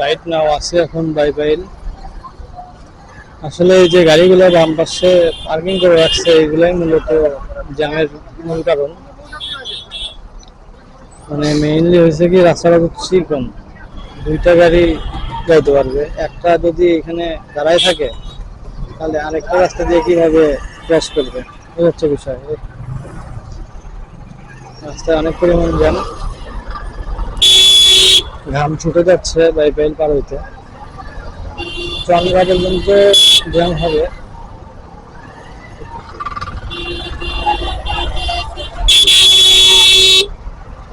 Right now আছে এখন বাইপাইল আসলে এই যে গাড়িগুলো বাম পাশে পার্কিং করে রাখছে, এগুলাই মূলত জ্যামের মূল কারণ। মানে মেইনলি হয়েছে কি রাস্তাটা খুব চিকন দুইটা গাড়ি যাইতে পারবে। একটা যদি এখানে দাঁড়ায় থাকে, তাহলে আরেকটা রাস্তা দিয়ে কীভাবে ক্রস করবে? এই হচ্ছে বিষয়। রাস্তায় অনেক পরিমাণ জ্যাম ঘাম ছুটে যাচ্ছে বাইপাইল পার হইতে। চন্দ্রা পর্যন্ত জ্যাম হবে।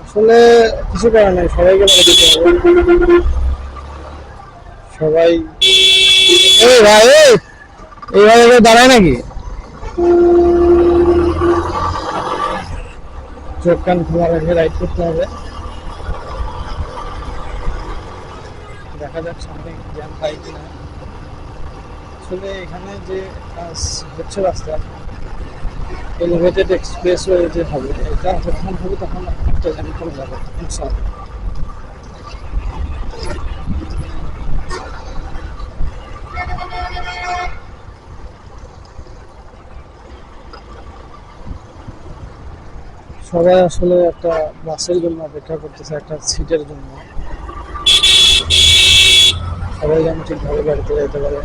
আসলে কিছু করার নাই, সবাইকে মেরে দিতে হবে। সবাই এই ভাই এই এইভাবে দাঁড়ায় নাকি? চোখ কান খোলা রেখে রাইড করতে হবে। দেখা যাক সামনে জ্যাম পাই কিনা। আসলে এখানে যে হচ্ছে রাস্তা এলিভেটেড এক্সপ্রেস ওয়ে যে হবে, এটা যখন হবে তখন একটা জ্যাম কমে যাবে, ইনশাআল্লাহ। সবাই আসলে একটা বাসের জন্য অপেক্ষা করতেছে, একটা সিটের জন্য। সবাই যেন ঠিকভাবে বাড়িতে যেতে পারে,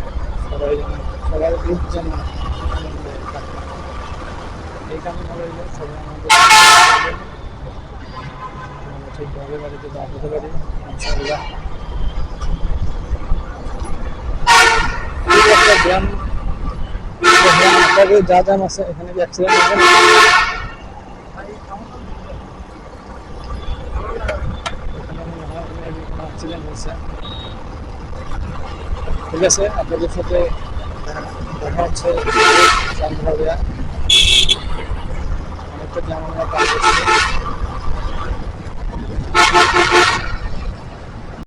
সবাই যেন সবার গ্রুপ যেন এই সবাই আমাদের ঠিকভাবে বাড়িতে পারি জ্যাম যা আছে, এখানে। ঠিক আছে? আপনাদের সাথে দেখা হচ্ছে।